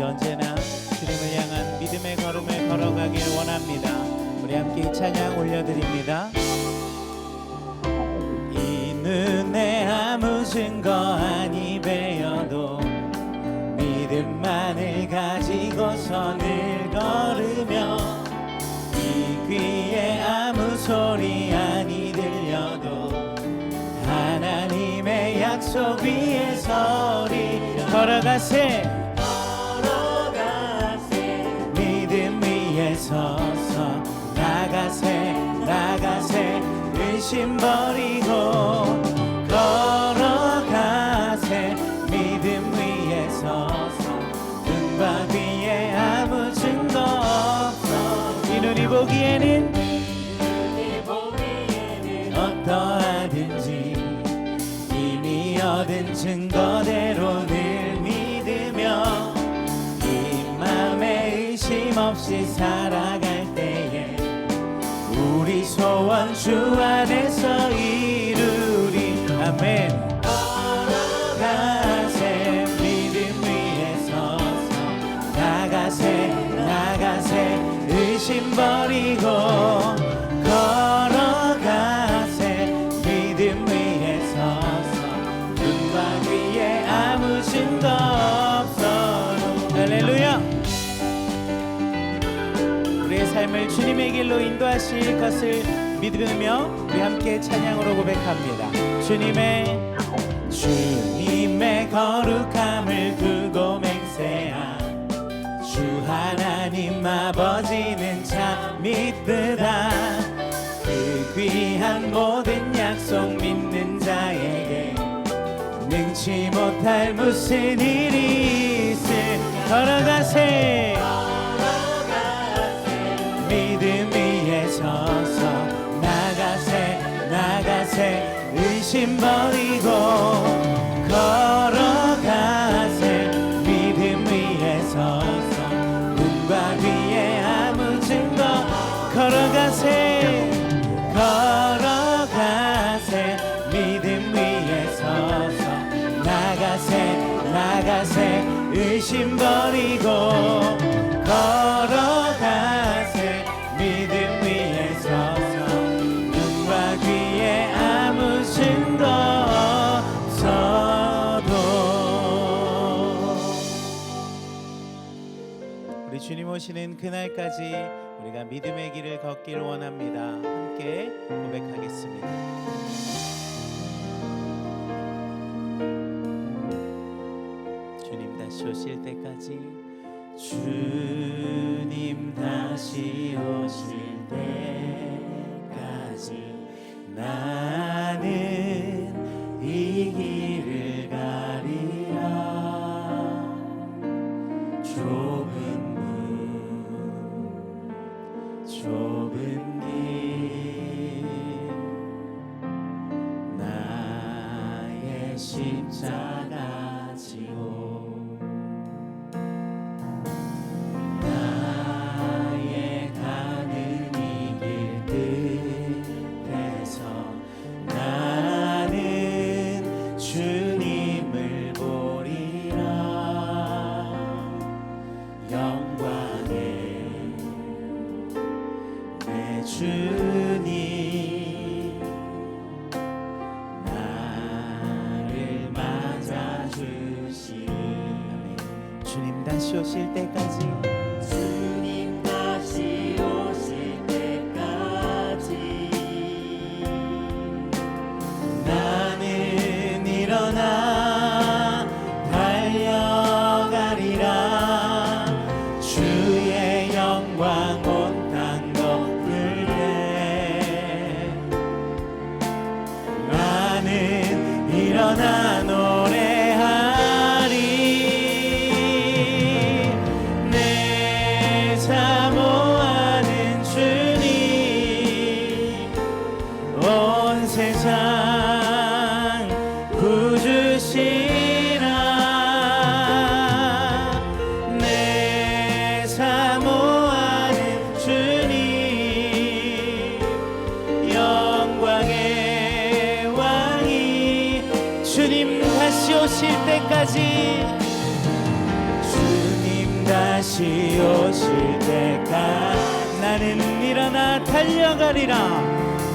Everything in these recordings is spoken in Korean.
우리 언제나 주님을 향한 믿음의 걸음을 걸어가길 원합니다. 우리 함께 이 찬양 올려드립니다. 이 눈에 아무 증거 아니 배어도 믿음만을 가지고서 늘 걸으며 이 귀에 아무 소리 아니 들려도 하나님의 약속 위에 서리 걸어가세 살아갈 때에 우리 소원 주 안에서 주님의 길로 인도하실 것을 믿으며 우리 함께 찬양으로 고백합니다. 주님의 주님의 거룩함을 두고 맹세한 주 하나님 아버지는 참 믿으다 그 귀한 모든 약속 믿는 자에게 능치 못할 무슨 일이 있을 걸어가세 나가세 의심 버리고 오시는 그날까지 우리가 믿음의 길을 걷길 원합니다. 함께 고백하겠습니다. 주님 다시 오실 때까지 주님 다시 오실 때 나의 십자 오실 때까지. 주님 다시 오실 때까지. 나는 일어나 달려가리라. 주의 영광 때까지 주님 다시 오실 때까지 나는 일어나 달려가리라.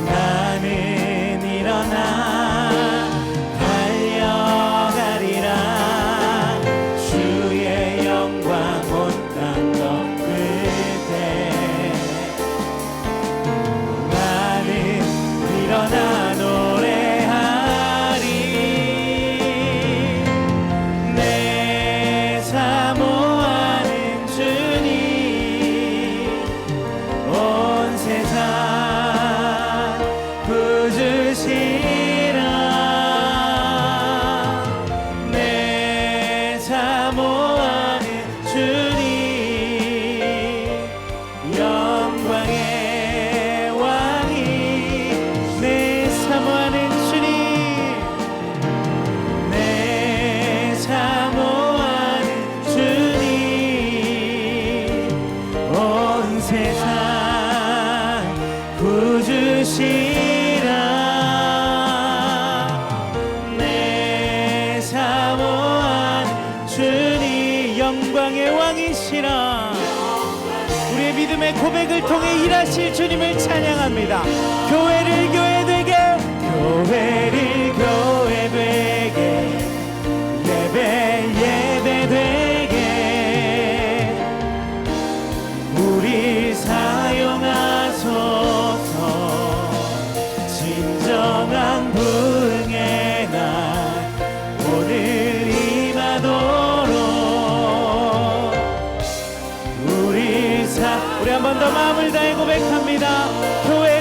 나는 일어나 세상 구주시라 내 사모하는 주님 영광의 왕이시라 우리의 믿음의 고백을 통해 일하실 주님을 찬양합니다. 교회를 교회 되게, 교회를 한 번 더 마음을 다해 고백합니다. 교회